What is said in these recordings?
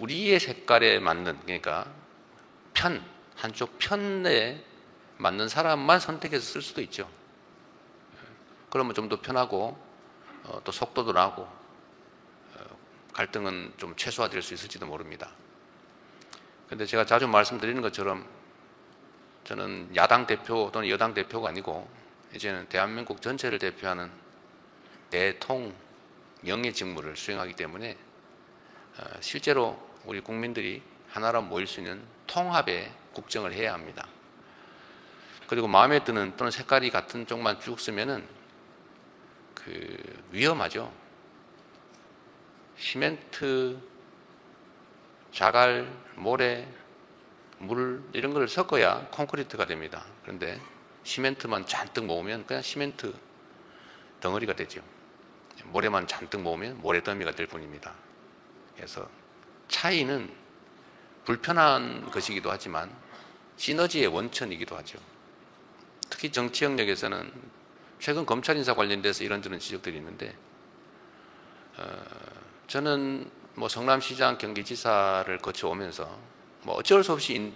우리의 색깔에 맞는 그러니까 편 한쪽 편에 맞는 사람만 선택해서 쓸 수도 있죠. 그러면 좀 더 편하고 어, 또 속도도 나고 어, 갈등은 좀 최소화될 수 있을지도 모릅니다. 근데 제가 자주 말씀드리는 것처럼 저는 야당 대표 또는 여당 대표가 아니고 이제는 대한민국 전체를 대표하는 대통 영의 직무를 수행하기 때문에 어, 실제로 우리 국민들이 하나로 모일 수 있는 통합의 국정을 해야 합니다. 그리고 마음에 드는 또는 색깔이 같은 쪽만 쭉 쓰면은 그 위험하죠. 시멘트, 자갈, 모래, 물 이런 걸 섞어야 콘크리트가 됩니다. 그런데 시멘트만 잔뜩 모으면 그냥 시멘트 덩어리가 되죠. 모래만 잔뜩 모으면 모래더미가 될 뿐입니다. 그래서 차이는 불편한 것이기도 하지만 시너지의 원천이기도 하죠. 특히 정치 영역에서는 최근 검찰 인사 관련돼서 이런저런 지적들이 있는데 어, 저는 뭐 성남시장 경기지사를 거쳐오면서 뭐 어쩔 수 없이 인-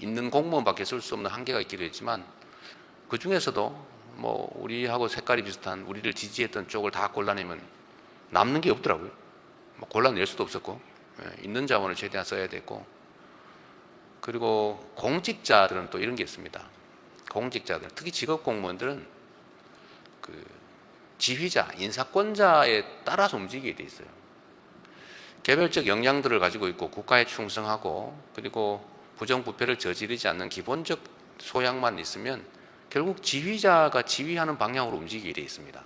있는 공무원밖에 쓸 수 없는 한계가 있기도 했지만 그 중에서도 뭐 우리하고 색깔이 비슷한 우리를 지지했던 쪽을 다 골라내면 남는 게 없더라고요. 뭐 골라낼 수도 없었고 예, 있는 자원을 최대한 써야 됐고 그리고 공직자들은 또 이런 게 있습니다. 공직자들 특히 직업 공무원들은 그 지휘자 인사권자에 따라서 움직이게 돼 있어요. 개별적 역량들을 가지고 있고 국가에 충성하고 그리고 부정부패를 저지르지 않는 기본적 소양만 있으면 결국 지휘자가 지휘하는 방향으로 움직이게 돼 있습니다.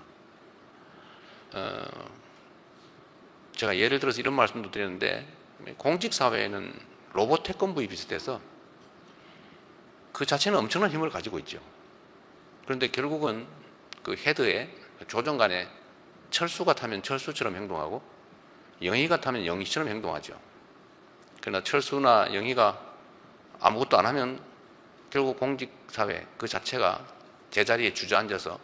어, 제가 예를 들어서 이런 말씀도 드렸는데 공직 사회에는 로봇 태권부이 비슷해서 그 자체는 엄청난 힘을 가지고 있죠. 그런데 결국은 그 헤드에 조정간에 철수가 타면 철수처럼 행동하고 영희가 타면 영희처럼 행동하죠. 그러나 철수나 영희가 아무것도 안 하면 결국 공직사회 그 자체가 제자리에 주저앉아서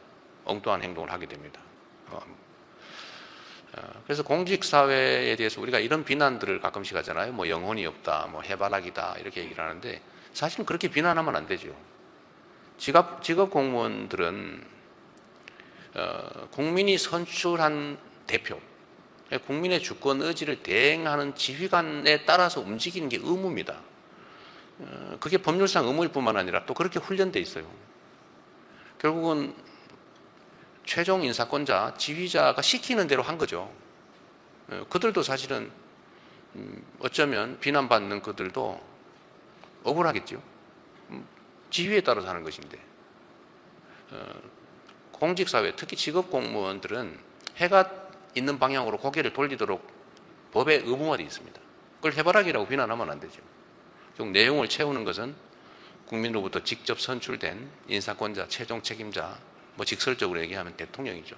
엉뚱한 행동을 하게 됩니다. 어, 어, 그래서 공직사회에 대해서 우리가 이런 비난들을 가끔씩 하잖아요. 뭐 영혼이 없다, 뭐 해바라기다 이렇게 얘기를 하는데 사실은 그렇게 비난하면 안 되죠. 직업, 직업 공무원들은 어, 국민이 선출한 대표, 국민의 주권 의지를 대행하는 지휘관에 따라서 움직이는 게 의무입니다. 어, 그게 법률상 의무일 뿐만 아니라 또 그렇게 훈련돼 있어요. 결국은 최종 인사권자, 지휘자가 시키는 대로 한 거죠. 어, 그들도 사실은 음, 어쩌면 비난받는 그들도 억울하겠죠. 음, 지휘에 따라서 하는 것인데 어, 공직사회, 특히 직업 공무원들은 해가 있는 방향으로 고개를 돌리도록 법에 의무화되어 있습니다. 그걸 해바라기라고 비난하면 안 되죠. 즉 내용을 채우는 것은 국민으로부터 직접 선출된 인사권자, 최종 책임자, 뭐 직설적으로 얘기하면 대통령이죠.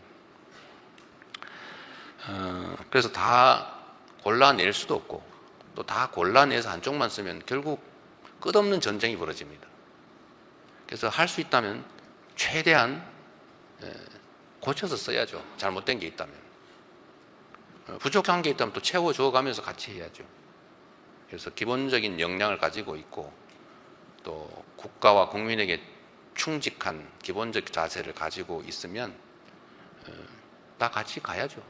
어, 그래서 다 골라낼 수도 없고 또 다 골라내서 한쪽만 쓰면 결국 끝없는 전쟁이 벌어집니다. 그래서 할 수 있다면 최대한 에, 고쳐서 써야죠. 잘못된 게 있다면. 어, 부족한 게 있다면 또 채워줘 가면서 같이 해야죠. 그래서 기본적인 역량을 가지고 있고 또 국가와 국민에게 충직한 기본적 자세를 가지고 있으면 어, 다 같이 가야죠.